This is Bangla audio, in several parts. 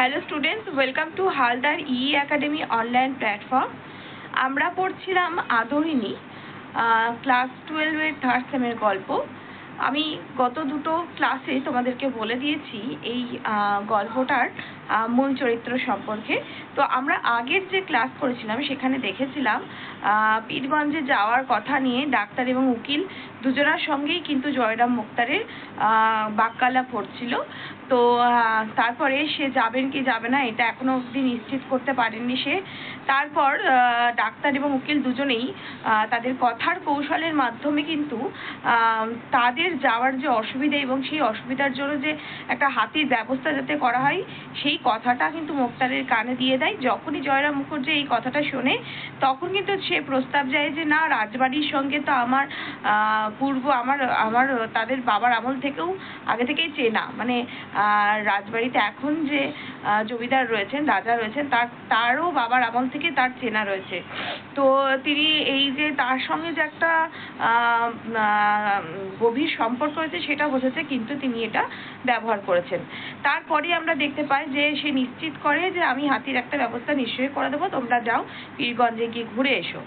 Hello students welcome to Haldar E academy online platform আমরা পড়ছিলাম আদরিণী ক্লাস টুয়েলভের থার্ড সেমের গল্প। আমি গত দুটো ক্লাসে তোমাদেরকে বলে দিয়েছি এই গল্পটার। মূল চরিত্র সম্পর্কে। তো আমরা আগের যে ক্লাস করেছিলাম, সেখানে দেখেছিলাম পীরগঞ্জে যাওয়ার কথা নিয়ে ডাক্তার এবং উকিল দুজনার সঙ্গেই কিন্তু জয়রাম মুক্তারের বাক্যালাপ পড়ছিল। তো তারপরে সে যাবেন কি যাবে না, এটা এখনও অবধি নিশ্চিত করতে পারেননি সে। তারপর ডাক্তার এবং উকিল দুজনেই তাদের কথার কৌশলের মাধ্যমে কিন্তু তাদের যাওয়ার যে অসুবিধা এবং সেই অসুবিধার জন্য যে একটা হাতির ব্যবস্থা যাতে করা হয়, সেই কথাটা কিন্তু মোক্তারের কানে দিয়ে দেয়। যখনই জয়রাম মুখর্জি এই কথাটা শোনে, তখন কিন্তু সে প্রস্তাব যায় যে, না, রাজবাড়ির সঙ্গে তো আমার পূর্ব, আমার আমার, তাদের বাবার আমল থেকেও আগে থেকেই চেনা। মানে রাজবাড়িতে এখন যে জমিদার রয়েছেন, রাজা রয়েছেন, তার, তারও বাবার আমল থেকে তার চেনা রয়েছে। তো তিনি এই যে, তার সঙ্গে যে একটা গভীর সম্পর্ক রয়েছে, সেটা বোঝাতে কিন্তু তিনি এটা ব্যবহার করেছেন। তারপরে আমরা দেখতে পাই যে সে নিশ্চিত করে যে আমি হাতির একটা ব্যবস্থা নিশ্চয়ই করে দেবো, তোমরা যাও পীরগঞ্জে গিয়ে ঘুরে এসো।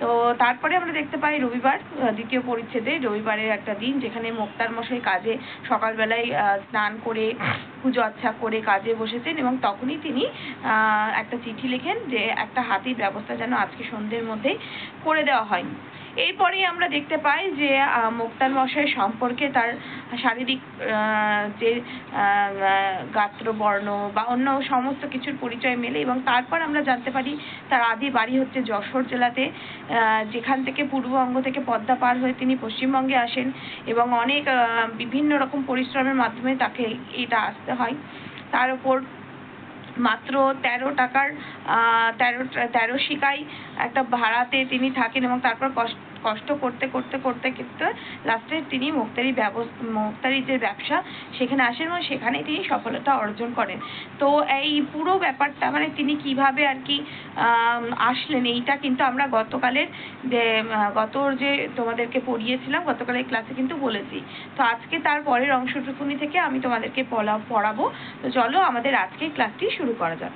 তো তারপরে আমরা দেখতে পাই রবিবার দ্বিতীয় পরিচ্ছেদে রবিবারের একটা দিন যেখানে মোক্তার মশাই কাজে সকালবেলায় স্নান করে, পুজো আচ্ছা করে কাজে বসেছেন এবং তখনই তিনি একটা চিঠি লেখেন যে একটা হাতির ব্যবস্থা যেন আজকে সন্ধ্যের মধ্যে করে দেওয়া হয়। এরপরেই আমরা দেখতে পাই যে মোক্তার মশাই সম্পর্কে তার শারীরিক যে গাত্র বর্ণ বা অন্য সমস্ত কিছুর পরিচয় মেলে এবং তারপর আমরা জানতে পারি তার আদি বাড়ি হচ্ছে যশোর জেলাতে যেখান থেকে পূর্ববঙ্গ থেকে পদ্মা পার হয়ে তিনি পশ্চিমবঙ্গে আসেন এবং অনেক বিভিন্ন রকম পরিশ্রমের মাধ্যমে তাকে এটা আসতে হয়। তার উপর মাত্র তেরো টাকার তেরো তেরো শিকায় একটা ভাড়াতে তিনি থাকেন এবং তারপর কষ্ট কষ্ট করতে করতে করতে করতে লাস্টে তিনি মুক্তারি ব্যবস্থা মুক্তারি যে ব্যবসা সেখানে আসেন এবং সেখানেই তিনি সফলতা অর্জন করেন। তো এই পুরো ব্যাপারটা মানে তিনি কীভাবে আর কি আসলেন এইটা কিন্তু আমরা গতকালের যে, গত যে তোমাদেরকে পড়িয়েছিলাম, গতকালের ক্লাসে কিন্তু বলেছি। তো আজকে তার পরের অংশটুকুনি থেকে আমি তোমাদেরকে পড়া, পড়াবো। তো চলো আমাদের আজকে ক্লাসটি শুরু করা যাক।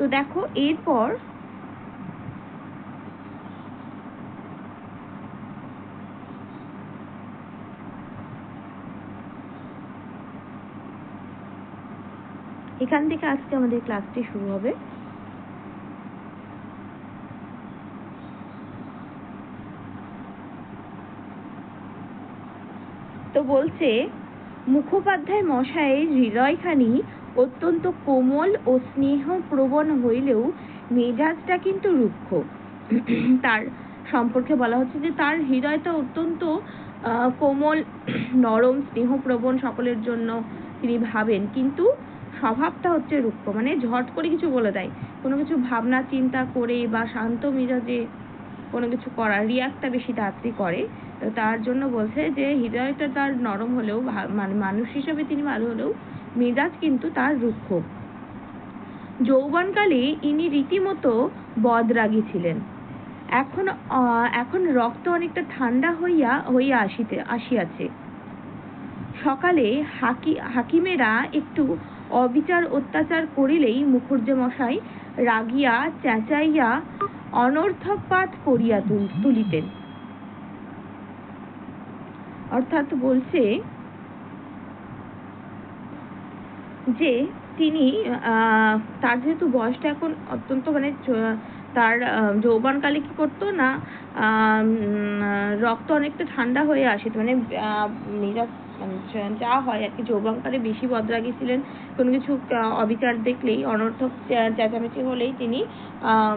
তো দেখো, এরপর এখান থেকে আজকে আমাদের ক্লাসটি শুরু হবে। তো বলছে, মুখোপাধ্যায় মশাইয়ের হৃদয়খানি অত্যন্ত কোমল ও স্নেহপ্রবণ হইলেও মেজাজটা কিন্তু রুক্ষ। তার সম্পর্কে বলা হচ্ছে যে তার হৃদয়টা অত্যন্ত কোমল, নরম, স্নেহপ্রবণ সকলের জন্য তিনি ভাবেন। কিন্তু স্বভাবটা হচ্ছে রুক্ষ। মানে ঝট করে কিছু বলে দেয়। কোনো কিছু ভাবনা, চিন্তা করে বা শান্ত মেজাজে কোনো কিছু করার রিয়াক্টটা বেশি তাড়াতাড়ি করে। তো তার জন্য বলছে যে হৃদয়টা তার নরম হলেও মানে মানুষ হিসেবে তিনি ভালো হলেও মেজাজ কিন্তু তার রুক্ষ। যৌবনকালে ইনি রীতিমতো বদরাগী ছিলেন। এখন এখন রক্ত অনেকটা ঠান্ডা হইয়া হইয়া আসিতে, আসিয়াছে। সকালে হাকি, হাকিমেরা একটু অবিচার অত্যাচার করিলেই মুখুজ্জে মশাই রাগিয়া, চেঁচাইয়া অনর্থপাত করিয়া তুলিতেন। অর্থাৎ বলছে যে তিনি তার যেহেতু বয়সটা এখন অত্যন্ত মানে তার যৌবনকালে কি করতো না রক্ত অনেকটা ঠান্ডা হয়ে আসে মানে আহ, মানে যা- হয় আর কি যৌবনকালে বেশি বদরাগী ছিলেন। কোনো কিছু অবিচার দেখলেই অনর্থক চেঁচামেচি হলেই তিনি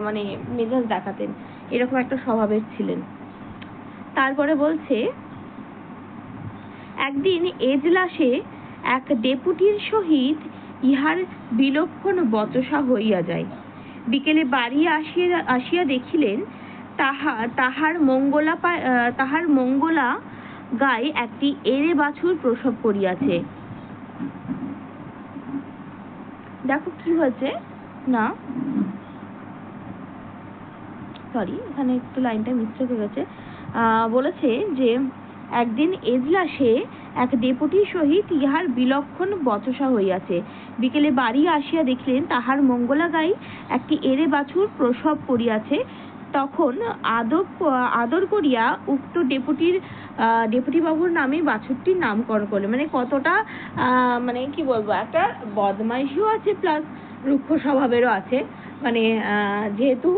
মানে মেজাজ দেখাতেন। এরকম একটা স্বভাবের ছিলেন। তারপরে বলছে একদিন এজলাসে এক ডেপুটির সহিত ইহার বিলক্ষণ বচসা হইয়া যায়। বিকেলে বাড়ি আসিয়া আসিয়া দেখিলেন, তাহা, তাহার মঙ্গলা তাহার মঙ্গলা গায়ে একটি এড়ে বাছুর প্রসব করিয়াছে। দেখো কি হয়েছে? না? সরি এখানে একটু লাইনটা মিস্টেক হয়ে গেছে। বলেছে যে, একদিন এজলাসে এক ডেপুটির সহিত ইহার বিলক্ষণ বচসা হইয়াছে। বিকেলে বাড়ি আসিয়া দেখিলেন তাহার মঙ্গলাগাই একটি এরে বাছুর প্রসব করিয়াছে। তখন আদব আদর করিয়া উক্ত ডেপুটির আহ, ডেপুটি বাবুর নামে বাছুরটির নামকরণ করলেন। মানে কতটা মানে কি বলব একটা বদমাইশিও আছে প্লাস রুক্ষ স্বভাবেরও আছে। মানে যেহেতু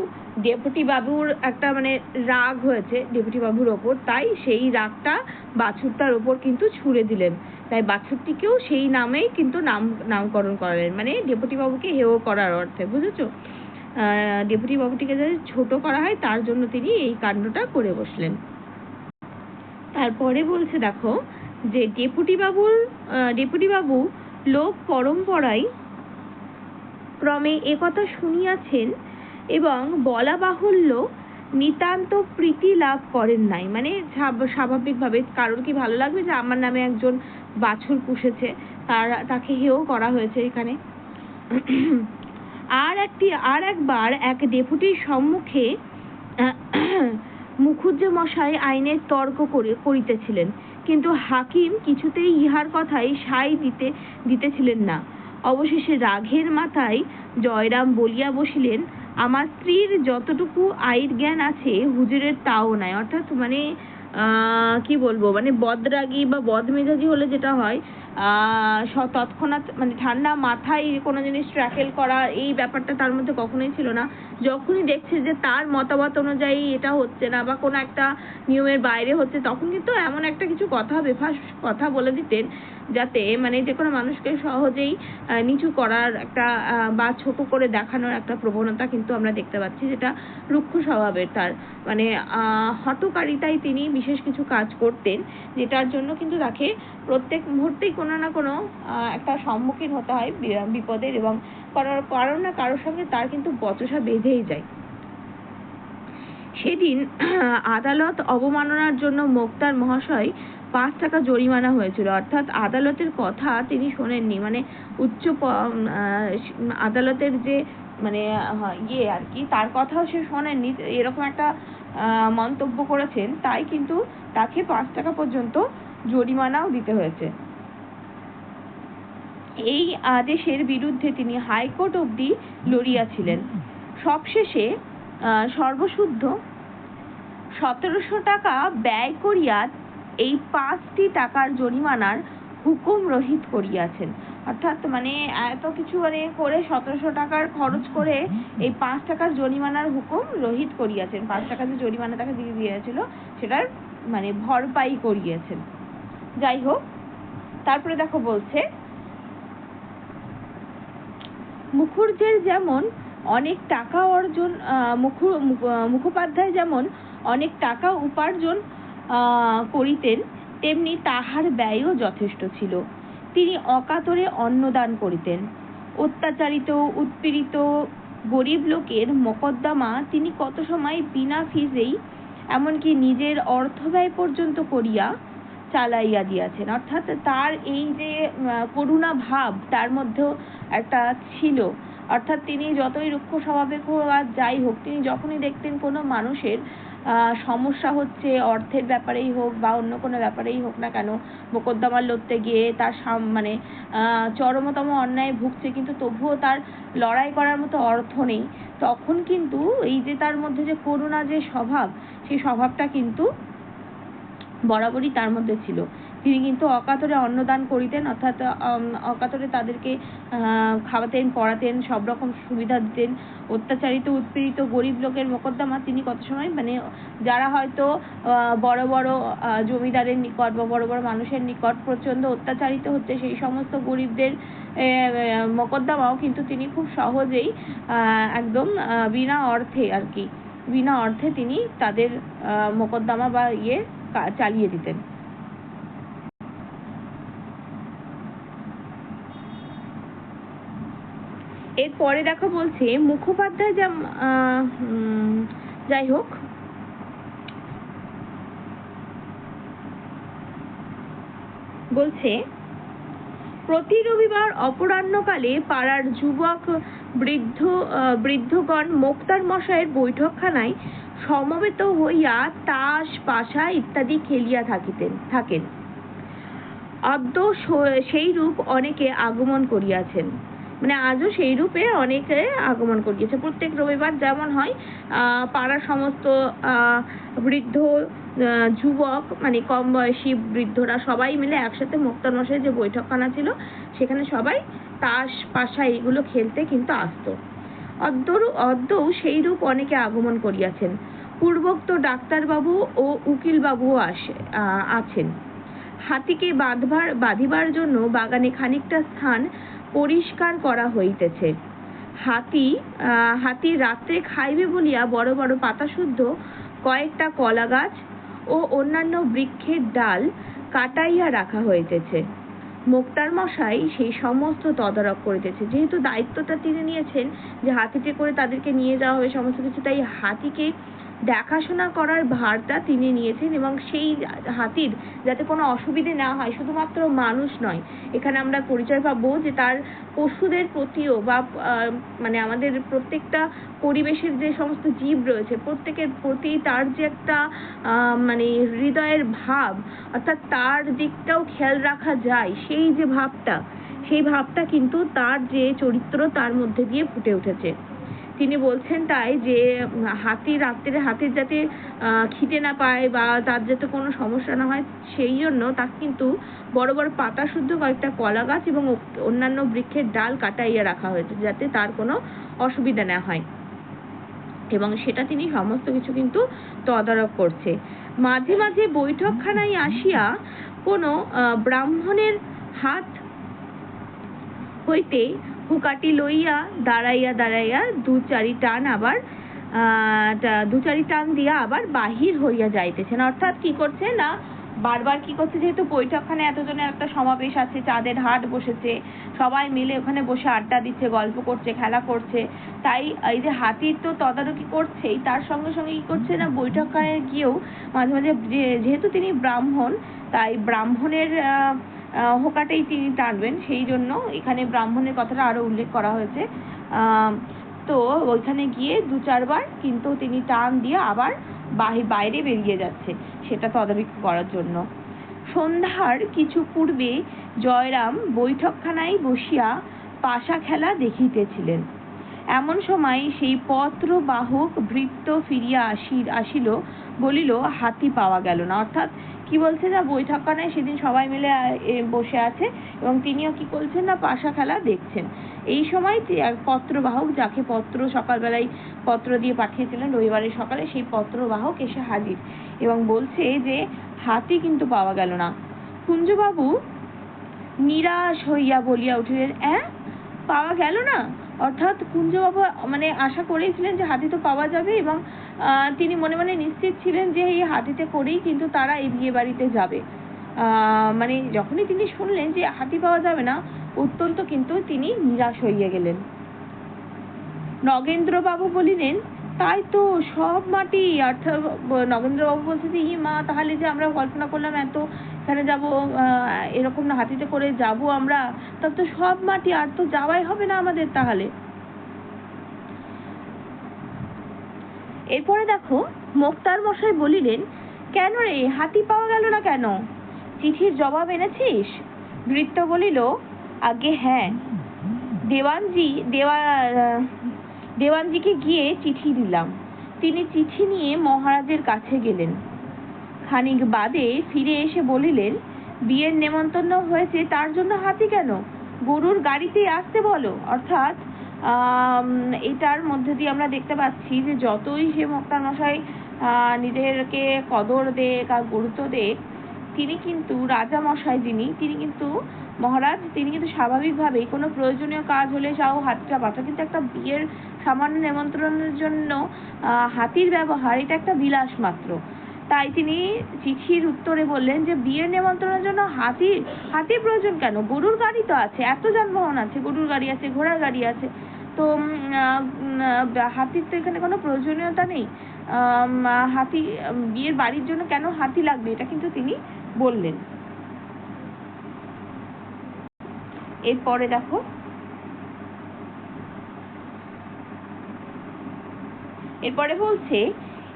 ডেপুটি বাবুর একটা মানে রাগ হয়েছে ডেপুটি বাবুর ওপর। তাই সেই রাগটা বাছুরটার ওপর কিন্তু ছুড়ে দিলেন। তাই বাছুরটিকেও সেই নামেই কিন্তু নাম, নামকরণ করালেন। মানে ডেপুটি বাবুকে হেয় করার অর্থে, বুঝেছ? ডেপুটি বাবুটিকে যাতে ছোট করা হয়, তার জন্য তিনি এই কাণ্ডটা করে বসলেন। তারপরে বলছে, দেখো, যে ডেপুটি বাবুর ডেপুটি বাবু লোক পরম্পরায় ক্রমে একথা শুনিয়াছেন এবং বলা বাহুল্য নিতান্ত প্রীতি লাভ করেন নাই। মানে স্বাভ- স্বাভাবিকভাবে কারোর কি ভালো লাগবে যে আমার নামে একজন বাছুর পুষেছে? তার তাকে হেয় করা হয়েছে এখানে। আর একটি আর একবার এক ডেপুটির সম্মুখে মুখুজ্জে মশাই আইনের তর্ক করে করিতেছিলেন। কিন্তু হাকিম কিছুতেই ইহার কথাই সাই দিতে দিতেছিলেন না। অবশেষে রাগের মাথায় জয়রাম বলিয়া বসিলেন আমার স্ত্রীর যতটুকু আইর জ্ঞান আছে, হুজুরের তাও নাই। অর্থাৎ মানে কি বলব? মানে বদরাগী বা বদমেজাজি হলে যেটা হয় তৎক্ষণাৎ মানে ঠান্ডা মাথায় কোনো জিনিস ট্র্যাকেল করা এই ব্যাপারটা তার মধ্যে কখনোই ছিল না। যখনই দেখছে যে তার মতামত অনুযায়ী এটা হচ্ছে না বা কোনো একটা নিয়মের বাইরে হচ্ছে, তখন কিন্তু এমন একটা কিছু কথা, বেফাস কথা বলে দিতেন যাতে মানে যে কোনো মানুষকে সহজেই নিচু করার একটা বা ছোট করে দেখানোর একটা প্রবণতা কিন্তু আমরা দেখতে পাচ্ছি যেটা রুক্ষ স্বভাবের তার। মানে হটকারিতায় তিনি বিশেষ কিছু কাজ করতেন, যেটার জন্য কিন্তু তাকে প্রত্যেক মুহূর্তেই কোনো না কোনো একটা সম্মুখীন হতে হয় বিপদের এবং কারোর না কারোর সঙ্গে তার কিন্তু বচসা বেঁধেই যায়। সেদিন আদালত অবমাননার জন্য মোক্তার মহাশয় পাঁচ টাকা জরিমানা হয়েছিল। অর্থাৎ আদালতের কথা তিনি শোনেননি। মানে উচ্চ আদালতের যে মানে ইয়ে আর কি, তার কথাও সে শোনেননি। এরকম একটা মন্তব্য করেছেন। তাই কিন্তু তাকে পাঁচ টাকা পর্যন্ত জরিমানাও দিতে হয়েছে। এই আদেশের বিরুদ্ধে তিনি হাইকোর্ট অবধি লড়িয়াছিলেন। সবশেষে সর্বশুদ্ধ সতেরোশো টাকা ব্যয় করিয়া এই পাঁচটি টাকার জরিমানার হুকুম রহিত করিয়াছেন। অর্থাৎ মানে এত কিছু মানে করে সতেরোশো টাকার খরচ করে এই পাঁচ টাকার জরিমানার হুকুম রহিত করিয়াছেন। পাঁচ টাকা যে জরিমানা তাকে দিয়ে দিয়েছিল, সেটার মানে ভরপাই করিয়েছেন। যাই হোক, তারপরে দেখো বলছে মুখুর্জের যেমন অনেক টাকা অর্জন মুখু মুখোপাধ্যায় যেমন অনেক টাকা উপার্জন করিতেন, তেমনি তাহার ব্যয়ও যথেষ্ট ছিল। তিনি অকাতরে অন্নদান করিতেন। অত্যাচারিত, উৎপীড়িত, গরিব লোকের মোকদ্দমা তিনি কত সময় বিনা ফিজেই এমনকি নিজের অর্থ ব্যয় পর্যন্ত করিয়া চালাইয়া দিয়াছেন। অর্থাৎ তার এই যে করুণা ভাব তার মধ্যেও একটা ছিল। অর্থাৎ তিনি যতই রুক্ষ স্বভাবের হোক আর যাই হোক, তিনি যখনই দেখতেন কোনো মানুষের সমস্যা হচ্ছে, অর্থের ব্যাপারেই হোক বা অন্য কোনো ব্যাপারেই হোক না কেন মোকদ্দমা লড়তে গিয়ে তার সাম- মানে চরমতম অন্যায় ভুগছে, কিন্তু তবুও তার লড়াই করার মতো অর্থ নেই। তখন কিন্তু এই যে তার মধ্যে যে করুণা যে স্বভাব, সেই স্বভাবটা কিন্তু বরাবরই তার মধ্যে ছিল। তিনি কিন্তু অকাতরে অন্নদান করিতেন, অর্থাৎ অকাতরে তাদেরকে খাওয়াতেন, পড়াতেন, সব রকম সুবিধা দিতেন। অত্যাচারিত, উৎপীড়িত, গরিব লোকের মোকদ্দমা তিনি কত সময় মানে যারা হয়তো বড় বড় জমিদারের নিকট বা বড় বড় মানুষের নিকট প্রচণ্ড অত্যাচারিত হচ্ছে, সেই সমস্ত গরিবদের মোকদ্দমাও কিন্তু তিনি খুব সহজেই একদম বিনা অর্থে আর কি, বিনা অর্থে তিনি তাদের মোকদ্দমা বা ইয়ে চালিয়ে দিতেন। এরপরে দেখো বলছে মুখোপাধ্যায় আহ, যাই হোক। বলছে প্রতি রবিবার অপরাহ্নকালে পাড়ার যুবক বৃদ্ধ বৃদ্ধগণ মোক্তার মশাইয়ের বৈঠকখানায় সমবেত হইয়া তাস, পাশা ইত্যাদি খেলিয়া থাকিতেন, থাকেন। অদ্য স- সেই রূপ অনেকে আগমন করিয়াছেন। মানে আজও সেই রূপে অনেকে আগমন করিয়েছে। প্রত্যেক রবিবার যেমন হয় পাড়ার সমস্ত বৃদ্ধ যুবক মানে কম বয়সী বৃদ্ধরা সবাই মিলে একসাথে মুক্তার মশাই যে বৈঠকখানা ছিল, সেখানে সবাই তাস, পাশা এগুলো খেলতে কিন্তু আসতো। অদ্যরু সেই রূপ অনেকে আগমন করিয়াছেন। পূর্বোক্ত ডাক্তারবাবু ও উকিলবাবুও আসে আছেন। হাতিকে বাঁধবার, বাঁধিবার জন্য বাগানে খানিকটা স্থান পরিষ্কার করা হইতেছে। হাতি হাতি রাত্রে খাইবে বলিয়া বড় বড় পাতা শুদ্ধ কয়েকটা কলা গাছ ও অন্যান্য বৃক্ষের ডাল কাটাইয়া রাখা হইতেছে। মোক্তার মশাই সেই সমস্ত তদারক করিতেছে। যেহেতু দায়িত্বটা তিনি নিয়েছেন যে হাতিতে করে তাদেরকে নিয়ে যাওয়া হবে সমস্ত কিছু, তাই হাতিকে দেখাশোনা করার ভারটা তিনি নিয়েছেন এবং সেই হাতির যাতে কোনো অসুবিধে না হয়, শুধুমাত্র মানুষ নয়। এখানে আমরা পরিচয় পাবো যে তার পশুদের প্রতিও বা মানে আমাদের প্রত্যেকটা পরিবেশের যে সমস্ত জীব রয়েছে, প্রত্যেকের প্রতি তার যে একটা মানে হৃদয়ের ভাব, অর্থাৎ তার দিকটাও খেয়াল রাখা যায়, সেই যে ভাবটা, সেই ভাবটা কিন্তু তার যে চরিত্র তার মধ্যে দিয়ে ফুটে উঠেছে। তিনি বলছেন তাই যে হাতি রাত্রে হাতির যাতে খিদে না পায় বা তার যাতে কোনো সমস্যা না হয়, সেই জন্য তাকে কিন্তু বড় বড় পাতা শুদ্ধ কয়েকটা কলা গাছ এবং অন্যান্য বৃক্ষের ডাল কাটাইয়া রাখা হয়েছে, যাতে তার কোনো অসুবিধা না হয়। এবং সেটা তিনি সমস্ত কিছু কিন্তু তদারক করছে। মাঝে মাঝে বৈঠকখানায় আসিয়া কোনো ব্রাহ্মণের হাত হইতে হুকাটি লইয়া দাঁড়াইয়া দাঁড়াইয়া দু চারি টান আবার দু চারি টান দিয়া আবার বাহির হইয়া যাইতেছেন। অর্থাৎ কি করছে না, বারবার কি করছে যেহেতু বৈঠকখানে এতজনের একটা সমাবেশ আছে, চাঁদের হাট বসেছে, সবাই মিলে ওখানে বসে আড্ডা দিচ্ছে, গল্প করছে, খেলা করছে। তাই এই যে হাতির তো তদারকি করছেই, তার সঙ্গে সঙ্গে কি করছে না বৈঠকখানে গিয়েও মাঝে মাঝে যেহেতু তিনি ব্রাহ্মণ, তাই ব্রাহ্মণের হোকাটাই তিনি টানবেন, সেই জন্য এখানে ব্রাহ্মণের কথাটা আরও উল্লেখ করা হয়েছে। তো ওইখানে গিয়ে দু চারবার কিন্তু তিনি টান দিয়ে আবার বাইরে বেরিয়ে যাচ্ছে, সেটা তদারকি করার জন্য। সন্ধ্যার কিছু পূর্বে জয়রাম বৈঠকখানায় বসিয়া পাশা খেলা দেখিতেছিলেন। এমন সময় সেই পত্র বাহক ভৃত্য ফিরিয়া আসি, আসিল, বলিল, হাতি পাওয়া গেল না। অর্থাৎ কি বলছে না বৈঠকখানায় সেদিন সবাই মিলে বসে আছে এবং তিনিও কি করছেন না, পাশা খেলা দেখছেন। এই সময় পত্রবাহক যাকে পত্র সকালবেলায় পত্র দিয়ে পাঠিয়েছিলেন, রবিবারের সকালে সেই পত্রবাহক এসে হাজির এবং বলছে যে, হাতি কিন্তু পাওয়া গেল না। কুঞ্জবাবু নিরাশ হইয়া বলিয়া উঠিলেন, অ্যাঁ? পাওয়া গেল না? অর্থাৎ কুঞ্জবাবু মানে আশা করেছিলেন যে, হাতি তো পাওয়া যাবে এবং তিনি মনে মনে নিশ্চিত ছিলেন যে এই হাতিতে করেই কিন্তু তারা এই বিয়ে বাড়িতে যাবে। মানে যখনই তিনি শুনলেন যে হাতি পাওয়া যাবে না, অত্যন্ত কিন্তু তিনি নিরাশ হইয়া গেলেন। নগেন্দ্রবাবু বলিলেন, তাই তো সব মাটি অর্থাৎ নগেন্দ্রবাবু বলছে যে মা তাহলে যে আমরা কল্পনা করলাম এত, এখানে যাব এরকম না হাতিতে করে যাব আমরা তবে তো সব মাটি, আর তো যাওয়াই হবে না আমাদের তাহলে। এরপরে দেখো, মোক্তার মশাই বলিলেন, কেন রে, হাতি পাওয়া গেল না কেন? চিঠির জবাব এনেছিস? ভৃত্য বলিল, আগে হ্যাঁ। দেওয়ানজি, দেওয়া, দেওয়ানজিকে গিয়ে চিঠি দিলাম। তিনি চিঠি নিয়ে মহারাজের কাছে গেলেন। খানিক বাদে ফিরে এসে বলিলেন, বিয়ের নেমন্তন্ন হয়েছে, তার জন্য হাতি কেন? গরুর গাড়িতে আসতে বলো, অর্থাৎ এটার মধ্যে দিয়ে আমরা দেখতে পাচ্ছি যে যতই সে মশাই আহ, নিজেরকে কদর দেখ আর গুরুত্ব দেখ তিনি কিন্তু রাজা মশাই যিনি তিনি কিন্তু মহারাজ তিনি কিন্তু স্বাভাবিকভাবেই কোনো প্রয়োজনীয় কাজ হলে যাও হাতিটা পাঠা কিন্তু একটা বিয়ের সামান্য নেমন্ত্রণের জন্য হাতির ব্যবহার এটা একটা বিলাস মাত্র। তাই তিনি চিঠির উত্তরে বললেন যে, বিয়ের নেমন্ত্রণের জন্য হাতি হাতির প্রয়োজন কেন? গরুর গাড়ি তো আছে, এত যানবাহন আছে, গরুর গাড়ি আছে, ঘোড়ার গাড়ি আছে। তো হাতির তো এখানে কোনো প্রয়োজনীয়তা নেই। হাতি বিয়ের বাড়ির জন্য কেন হাতি লাগবে? এটা কিন্তু তিনি বললেন। এরপরে দেখো। এরপরে বলছে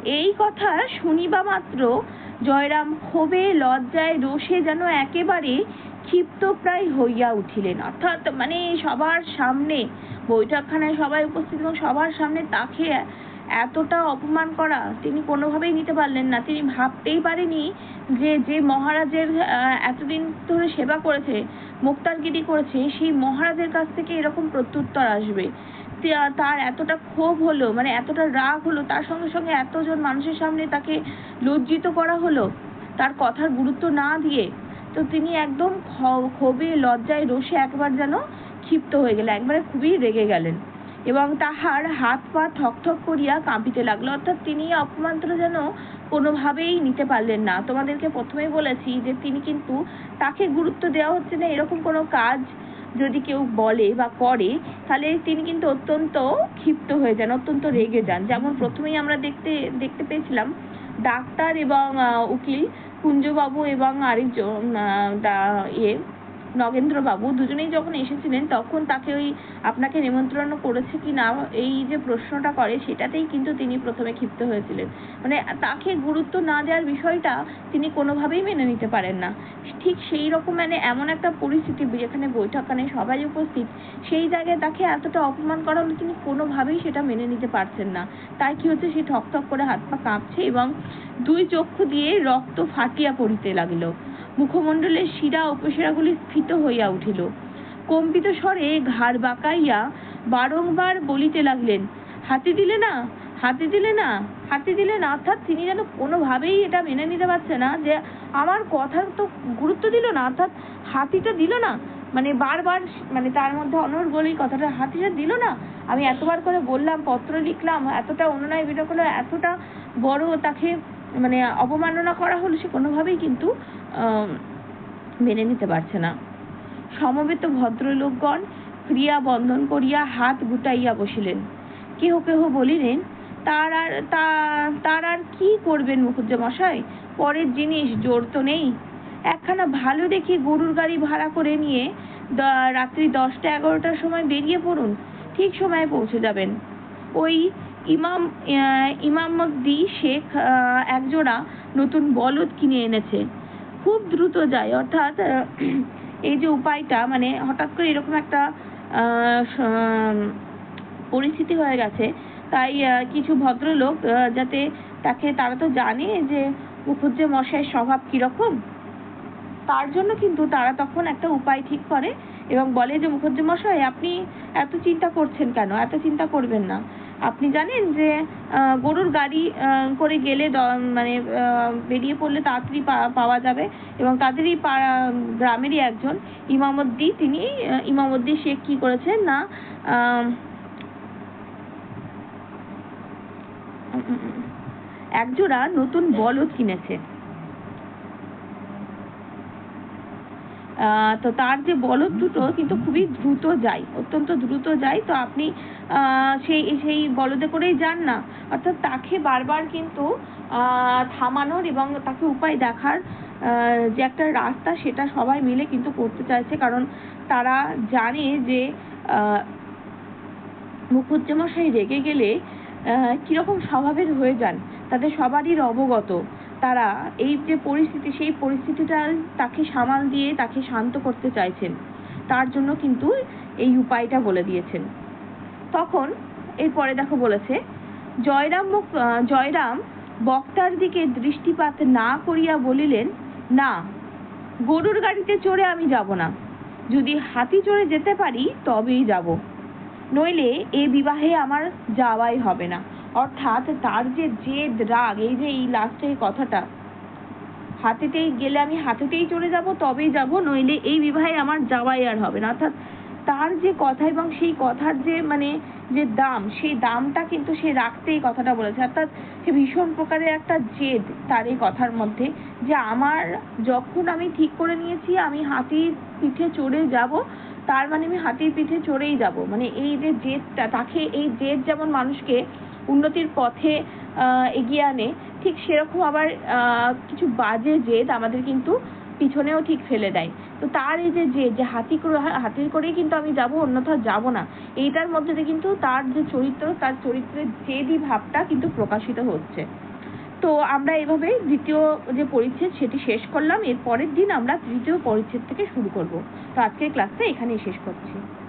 এই কথা শুনিবা মাত্র। জয়রাম ক্ষোভে লজ্জায় রোষে যেন একেবারে ক্ষিপ্ত প্রায় হইয়া উঠিলেন। অর্থাৎ মানে সবার সামনে, বৈঠকখানায় সবাই উপস্থিত এবং সবার সামনে তাকে এতটা অপমান করা তিনি কোনোভাবেই নিতে পারলেন না। তিনি ভাবতেই পারেনি যে যে মহারাজের এতদিন ধরে সেবা করেছে, মুক্তারগিরি করেছে, সেই মহারাজের কাছ থেকে এরকম প্রত্যুত্তর আসবে। তার এতটা ক্ষোভ হলো মানে এতটা রাগ হলো, তার সঙ্গে সঙ্গে এতজন মানুষের সামনে তাকে লজ্জিত করা হলো, তার কথার গুরুত্ব না দিয়ে, তো তিনি একদম ক্ষোভে, লজ্জায়, রোষে একবার যেন ক্ষিপ্ত হয়ে গেলেন, একবারে খুবই রেগে গেলেন এবং তাহার হাত পা ঠক ঠক করিয়া কাঁপিতে লাগল, অর্থাৎ তিনি অপমানটা যেন কোনোভাবেই নিতে পারলেন না। তোমাদেরকে প্রথমেই বলেছি যে তিনি কিন্তু তাকে গুরুত্ব দেওয়া হচ্ছে না, এরকম কোনো কাজ যদি কেউ বলে বা করে, তাহলে তিনি কিন্তু অত্যন্ত ক্ষিপ্ত হয়ে যান, অত্যন্ত রেগে যান। যেমন প্রথমেই আমরা দেখতে দেখতে পেয়েছিলাম, ডাক্তার এবং উকিল, কুঞ্জবাবু এবং আরেকজন ইয়ে নগেন্দ্রবাবু দুজনেই যখন এসেছিলেন, তখন তাকে ওই আপনাকে নিমন্ত্রণ করেছে কি না, এই যে প্রশ্নটা করে, সেটাতেই কিন্তু তিনি প্রথমে ক্ষিপ্ত হয়েছিলেন। মানে তাকে গুরুত্ব না দেওয়ার বিষয়টা তিনি কোনোভাবেই মেনে নিতে পারেন না। ঠিক সেই রকম মানে এমন একটা পরিস্থিতি যেখানে বৈঠকখানে সবাই উপস্থিত, সেই জায়গায় তাকে এতটা অপমান করা হলে তিনি কোনোভাবেই সেটা মেনে নিতে পারছেন না। তাই কি হচ্ছে, সে ঠক ঠক করে হাত পা কাঁপছে এবং দুই চক্ষু দিয়ে রক্ত ফাটিয়া পড়িতে লাগিল। মুখমণ্ডলের শিরা উপশিরাগুলি স্ফীত হইয়া উঠিল। কম্পিত স্বরে ঘাড় বাঁকাইয়া বারংবার বলিতে লাগলেন, হাতি দিলে না, হাতি দিলে না, হাতি দিলে না। অর্থাৎ তিনি যেন কোনোভাবেই এটা মেনে নিতে পারছে না যে, আমার কথার তো গুরুত্ব দিল না। অর্থাৎ, হাতিটা দিল না? মানে বারবার মানে তার মধ্যে অনর্গলই কথাটা, হাতিটা দিল না? আমি এতবার করে বললাম, পত্র লিখলাম, এতটা অনুনয় বিনয় করল এতটা বড় তাকে মানে অবমাননা করা হলো সে কোনোভাবেই কিন্তু মেনে নিতে পারছে না। সমবেত ভদ্রলোকগণ ক্রিয়া বন্ধন করিয়া হাত গুটাইয়া বসিলেন। কেহ কেহ বলিলেন, তার আর তার আর কি করবেন মশাই? পরের জিনিস, জোর তো নেই। একখানা ভালো দেখি গরুর গাড়ি ভাড়া করে নিয়ে রাত্রি দশটা এগারোটার সময় বেরিয়ে পড়ুন। ঠিক সময়ে পৌঁছে যাবেন। ওই ইমাম আহ, ইমামদ্দি শেখ একজোড়া নতুন বলদ কিনে এনেছে। খুব দ্রুত যায় অর্থাৎ এই যে উপায়টা মানে হঠাৎ করে এরকম একটা পরিস্থিতি হয়ে গেছে। তাই কিছু ভদ্রলোক যাতে তাকে তারা তো জানে যে মুখুজ্জে মশাইয়ের স্বভাব কীরকম তার জন্য কিন্তু তারা তখন একটা উপায় ঠিক করে এবং বলে যে মুখুজ্জে মশাই আপনি এত চিন্তা করছেন কেন? এত চিন্তা করবেন না। আপনি জানেন যে গরুর গাড়ি করে গেলে মানে বেরিয়ে পড়লে তাড়াতাড়ি পাওয়া যাবে এবং তাদেরই পাড়া গ্রামেরই একজন, ইমামদ্দি, তিনি ইমামদ্দি শেখ কি করেছেন না একজোড়া নতুন বলদ কিনেছে। তো তার যে বলদ দুটো কিন্তু খুবই দ্রুত যায়, অত্যন্ত দ্রুত যায়। তো আপনি সেই সেই বলদে করেই যান না। অর্থাৎ তাকে বারবার কিন্তু থামানোর এবং তাকে উপায় দেখার যে একটা রাস্তা সেটা সবাই মিলে কিন্তু করতে চাইছে। কারণ তারা জানে যে মুখুজ্জেমশাই রেগে গেলে কীরকম স্বভাবের হয়ে যান, তাদের সবারই অবগত তারা এই যে পরিস্থিতি, সেই পরিস্থিতিটা তাকে সামাল দিয়ে তাকে শান্ত করতে চাইছেন। তার জন্য কিন্তু এই উপায়টা বলে দিয়েছেন। তখন এরপরে দেখো বলেছে, জয়রাম জয়রাম বক্তার দিকে দৃষ্টিপাত না করিয়া বলিলেন, না, গরুর গাড়িতে চড়ে আমি যাব না। যদি হাতি চড়ে যেতে পারি তবেই যাব। নইলে এ বিবাহে আমার যাওয়াই হবে না। অর্থাৎ তার যে জেদ, রাগ, এই যে এই লাস্টের কথাটা, হাতেতেই গেলে আমি হাতেতেই চলে যাব, তবেই যাব, নইলে এই বিবাহে আমার যাওয়াই আর হবে না। অর্থাৎ তার যে কথা এবং সেই কথার যে মানে যে দাম, সেই দামটা কিন্তু সে রাখতেই কথাটা বলেছে। অর্থাৎ সে ভীষণ প্রকারের একটা জেদ তার এই কথার মধ্যে, যে আমার যখন আমি ঠিক করে নিয়েছি, আমি হাতির পিঠে চড়ে যাব, তার মানে আমি হাতির পিঠে চড়েই যাব। মানে এই যে জেদটা, তাকে এই জেদ যেমন মানুষকে উন্নতির পথে এগিয়ে আনে, ঠিক সেরকম আবার কিছু বাজে জেদ আমাদের কিন্তু পিছনেও ঠিক ফেলে দেয়। তো তার এই যে জেদ, যে হাতি হাতির করেই কিন্তু আমি যাব অন্যথা যাব না, এইটার মধ্যে দিয়ে কিন্তু তার যে চরিত্র, তার চরিত্রের জেদি ভাবটা কিন্তু প্রকাশিত হচ্ছে। তো আমরা এভাবে দ্বিতীয় যে পরিচ্ছেদ, সেটি শেষ করলাম। এর পরের দিন আমরা তৃতীয় পরিচ্ছেদ থেকে শুরু করব। তো আজকের ক্লাসটা এখানেই শেষ করছি।